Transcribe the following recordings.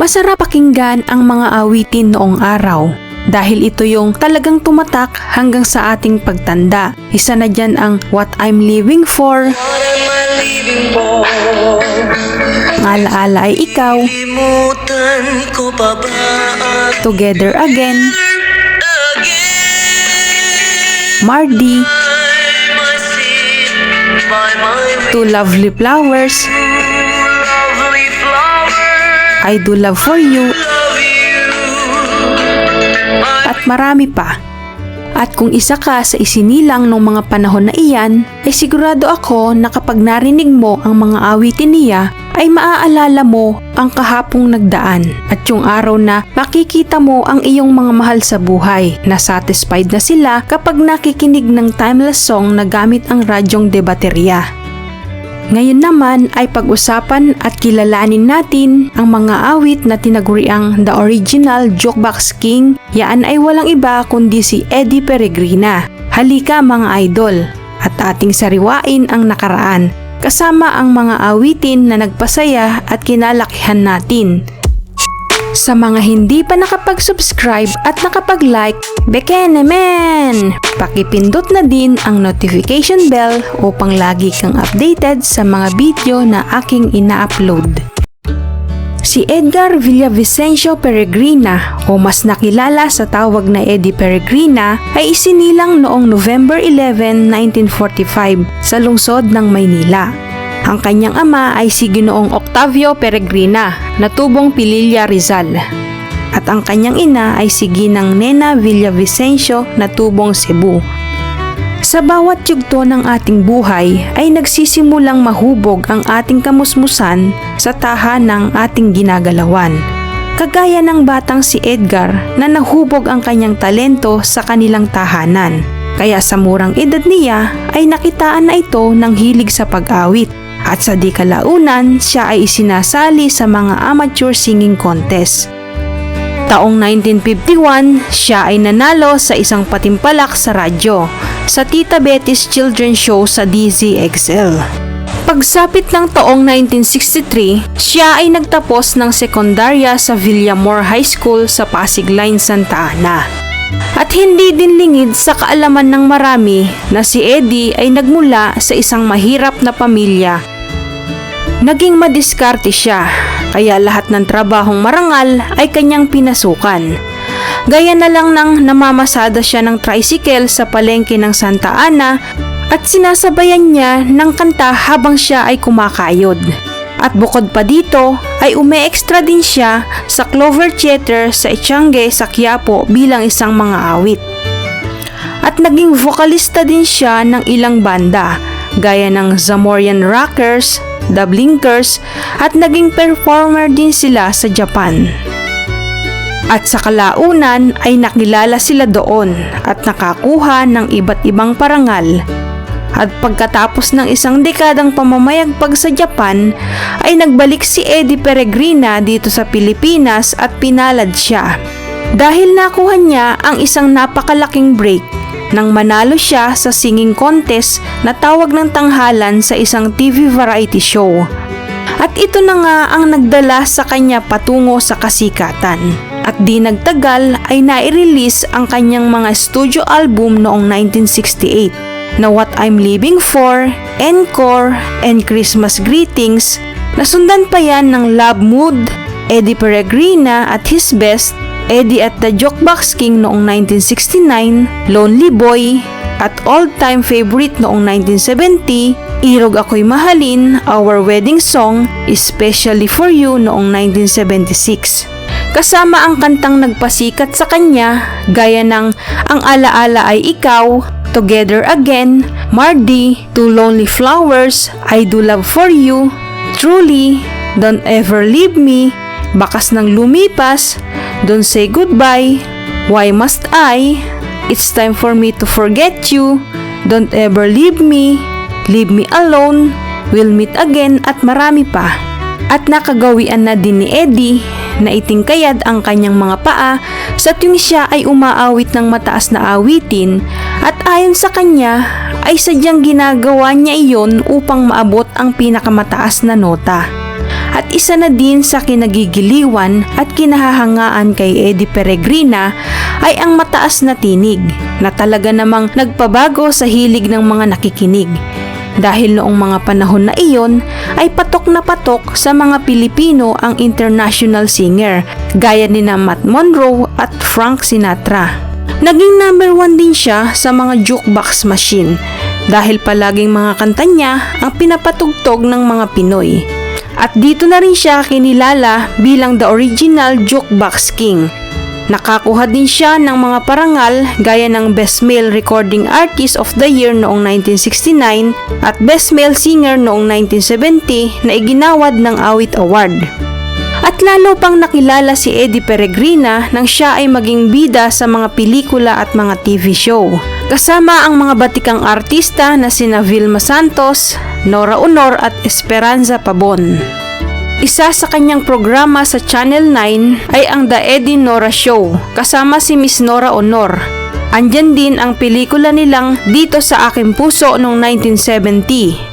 Masarap pakinggan ang mga awitin noong araw dahil ito yung talagang tumatak hanggang sa ating pagtanda. Isa na dyan ang What I'm Living For, What am I living for? ang alaala ay ikaw, ko pa ba Together Again? Mardi. Two Lovely Flowers, I Do Love For You, at marami pa. At kung isa ka sa isinilang ng mga panahon na iyan, ay sigurado ako na kapag narinig mo ang mga awitin niya, ay maaalala mo ang kahapong nagdaan at yung araw na makikita mo ang iyong mga mahal sa buhay na satisfied na sila kapag nakikinig ng timeless song na gamit ang radyong de baterya. Ngayon naman ay pag-usapan at kilalanin natin ang mga awit na tinaguriang The Original Jukebox King. Yan ay walang iba kundi si Eddie Peregrina. Halika mga idol at ating sariwain ang nakaraan kasama ang mga awitin na nagpasaya at kinalakihan natin. Sa mga hindi pa nakapag-subscribe at nakapag-like, bekene men! Pakipindot na din ang notification bell upang lagi kang updated sa mga video na aking ina-upload. Si Edgar Villavicencio Peregrina o mas nakilala sa tawag na Eddie Peregrina ay isinilang noong November 11, 1945 sa lungsod ng Maynila. Ang kanyang ama ay si Ginoong Octavio Peregrina na tubong Pililla Rizal. At ang kanyang ina ay si Ginang Nena Villavicencio na tubong Cebu. Sa bawat yugto ng ating buhay ay nagsisimulang mahubog ang ating kamusmusan sa tahanang ating ginagalawan. Kagaya ng batang si Edgar na nahubog ang kanyang talento sa kanilang tahanan. Kaya sa murang edad niya ay nakitaan na ito ng hilig sa pag-awit. At sa di kalaunan, siya ay isinasali sa mga amateur singing contest. Taong 1951, siya ay nanalo sa isang patimpalak sa radyo sa Tita Betty's Children's Show sa DZXL. Pagsapit ng taong 1963, siya ay nagtapos ng sekundarya sa Villamor High School sa Pasig Line, Santa Ana. At hindi din lingid sa kaalaman ng marami na si Eddie ay nagmula sa isang mahirap na pamilya. Naging madiskarte siya, kaya lahat ng trabahong marangal ay kanyang pinasukan. Gaya na lang nang namamasada siya ng tricycle sa palengke ng Santa Ana at sinasabayan niya ng kanta habang siya ay kumakayod. At bukod pa dito ay ume-extra din siya sa Clover Theater sa Etiangge sa Quiapo bilang isang mga awit. At naging vokalista din siya ng ilang banda gaya ng Zamorian Rockers, The Blinkers at naging performer din sila sa Japan. At sa kalaunan ay nakilala sila doon at nakakuha ng iba't ibang parangal. At pagkatapos ng isang dekadang pamamayagpag sa Japan, ay nagbalik si Eddie Peregrina dito sa Pilipinas at pinalad siya. Dahil nakuha niya ang isang napakalaking break nang manalo siya sa singing contest na tawag ng tanghalan sa isang TV variety show. At ito na nga ang nagdala sa kanya patungo sa kasikatan. At di nagtagal ay nai-release ang kanyang mga studio album noong 1968 na What I'm Living For, Encore, and Christmas Greetings. Nasundan pa yan ng Love Mood, Eddie Peregrina at His Best, Eddie at the Jukebox King noong 1969, Lonely Boy, at all-time favorite noong 1970, Irog Ako'y Mahalin, Our Wedding Song, Especially For You noong 1976. Kasama ang kantang nagpasikat sa kanya, gaya ng Ang Alaala Ay Ikaw, Together Again, Mardi, Two Lonely Flowers, I Do Love For You, Truly, Don't Ever Leave Me, Bakas ng Lumipas, Don't Say Goodbye, Why Must I, It's Time For Me To Forget You, Don't Ever Leave Me, Leave Me Alone, We'll Meet Again at marami pa. At nakagawian na din ni Eddie na itingkayad ang kanyang mga paa sa tuwing siya ay umaawit ng mataas na awitin. At ayon sa kanya ay sadyang ginagawa niya iyon upang maabot ang pinakamataas na nota. At isa na din sa kinagigiliwan at kinahahangaan kay Eddie Peregrina ay ang mataas na tinig na talaga namang nagpabago sa hilig ng mga nakikinig. Dahil noong mga panahon na iyon ay patok na patok sa mga Pilipino ang international singer gaya ni na Matt Monroe at Frank Sinatra. Naging number one din siya sa mga jukebox machine dahil palaging mga kanta niya ang pinapatugtog ng mga Pinoy. At dito na rin siya kinilala bilang the original jukebox king. Nakakuha din siya ng mga parangal gaya ng Best Male Recording Artist of the Year noong 1969 at Best Male Singer noong 1970 na iginawad ng Awit Award. At lalo pang nakilala si Eddie Peregrina nang siya ay maging bida sa mga pelikula at mga TV show. Kasama ang mga batikang artista na sina Vilma Santos, Nora Honor at Esperanza Pabon. Isa sa kanyang programa sa Channel 9 ay ang The Eddie Nora Show kasama si Miss Nora Honor. Andyan din ang pelikula nilang Dito sa Aking Puso noong 1970.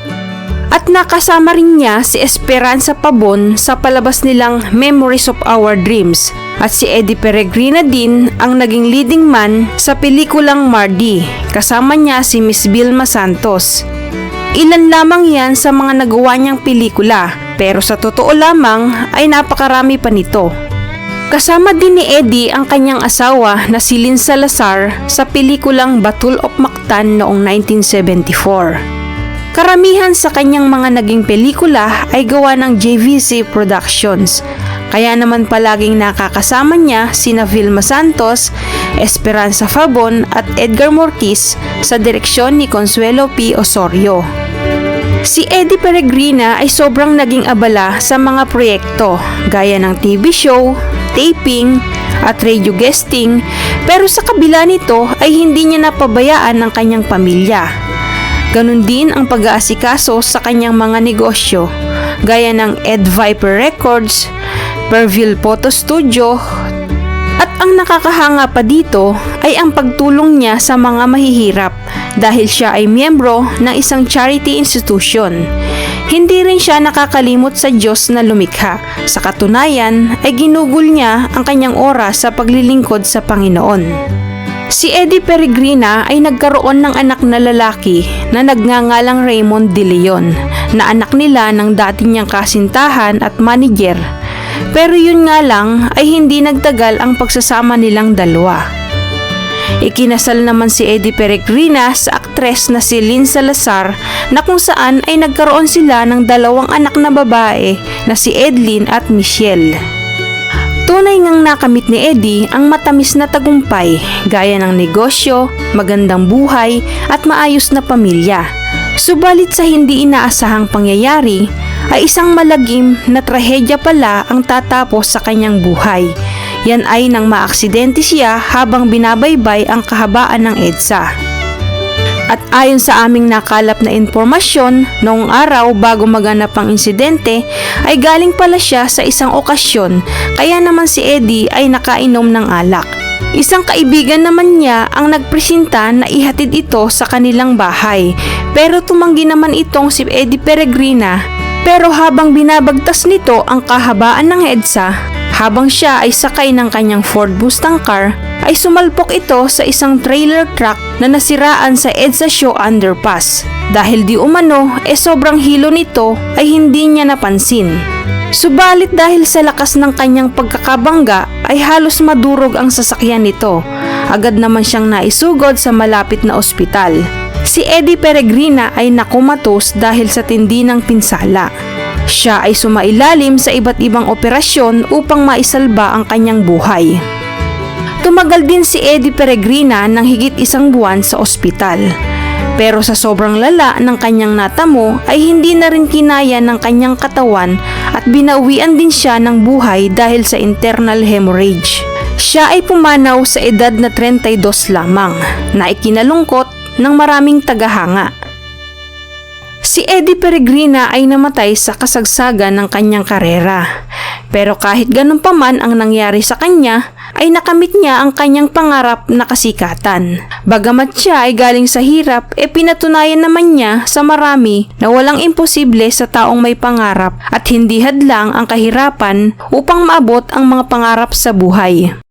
At nakasama rin niya si Esperanza Pabon sa palabas nilang Memories of Our Dreams. At si Eddie Peregrina din ang naging leading man sa pelikulang Mardi. Kasama niya si Miss Vilma Santos. Ilan lamang yan sa mga nagawa niyang pelikula, pero sa totoo lamang ay napakarami pa nito. Kasama din ni Eddie ang kanyang asawa na si Lynn Salazar sa pelikulang Batul of Mactan noong 1974. Karamihan sa kanyang mga naging pelikula ay gawa ng JVC Productions. Kaya naman palaging nakakasama niya sina Vilma Santos, Esperanza Fabon at Edgar Mortiz sa direksyon ni Consuelo P. Osorio. Si Eddie Peregrina ay sobrang naging abala sa mga proyekto gaya ng TV show, taping, at radio guesting pero sa kabila nito ay hindi niya napabayaan ang kanyang pamilya. Ganon din ang pag-aasikaso sa kanyang mga negosyo gaya ng Ed Viper Records, Perville Photo Studio, at ang nakakahanga pa dito ay ang pagtulong niya sa mga mahihirap dahil siya ay miyembro ng isang charity institution. Hindi rin siya nakakalimot sa Diyos na lumikha. Sa katunayan ay ginugol niya ang kanyang oras sa paglilingkod sa Panginoon. Si Eddie Peregrina ay nagkaroon ng anak na lalaki na nagngangalang Raymond De Leon na anak nila ng dati niyang kasintahan at manager. Pero yun nga lang ay hindi nagtagal ang pagsasama nilang dalawa. Ikinasal naman si Eddie Peregrina sa aktres na si Lynn Salazar na kung saan ay nagkaroon sila ng dalawang anak na babae na si Edlin at Michelle. Tunay ngang nakamit ni Eddie ang matamis na tagumpay gaya ng negosyo, magandang buhay at maayos na pamilya. Subalit sa hindi inaasahang pangyayari ay isang malagim na trahedya pala ang tatapos sa kanyang buhay. Yan ay nang maaksidente siya habang binabaybay ang kahabaan ng EDSA. At ayon sa aming nakalap na impormasyon, noong araw bago maganap ang insidente, ay galing pala siya sa isang okasyon, kaya naman si Eddie ay nakainom ng alak. Isang kaibigan naman niya ang nagpresenta na ihatid ito sa kanilang bahay, pero tumanggi naman itong si Eddie Peregrina. Pero habang binabagtas nito ang kahabaan ng EDSA, habang siya ay sakay ng kanyang Ford Mustang car, ay sumalpok ito sa isang trailer truck na nasiraan sa EDSA Show Underpass. Dahil di umano, e eh sobrang hilo nito ay hindi niya napansin. Subalit dahil sa lakas ng kanyang pagkakabangga ay halos madurog ang sasakyan nito. Agad naman siyang naisugod sa malapit na ospital. Si Eddie Peregrina ay nakumatos dahil sa tindi ng pinsala. Siya ay sumailalim sa iba't ibang operasyon upang maisalba ang kanyang buhay. Tumagal din si Eddie Peregrina ng higit isang buwan sa ospital. Pero sa sobrang lala ng kanyang natamo ay hindi na rin kinaya ng kanyang katawan at binawian din siya ng buhay dahil sa internal hemorrhage. Siya ay pumanaw sa edad na 32 lamang na ikinalungkot ng maraming tagahanga. Si Eddie Peregrina ay namatay sa kasagsagan ng kanyang karera. Pero kahit ganun pa man ang nangyari sa kanya, ay nakamit niya ang kanyang pangarap na kasikatan. Bagamat siya ay galing sa hirap, e pinatunayan naman niya sa marami na walang imposible sa taong may pangarap at hindi hadlang ang kahirapan upang maabot ang mga pangarap sa buhay.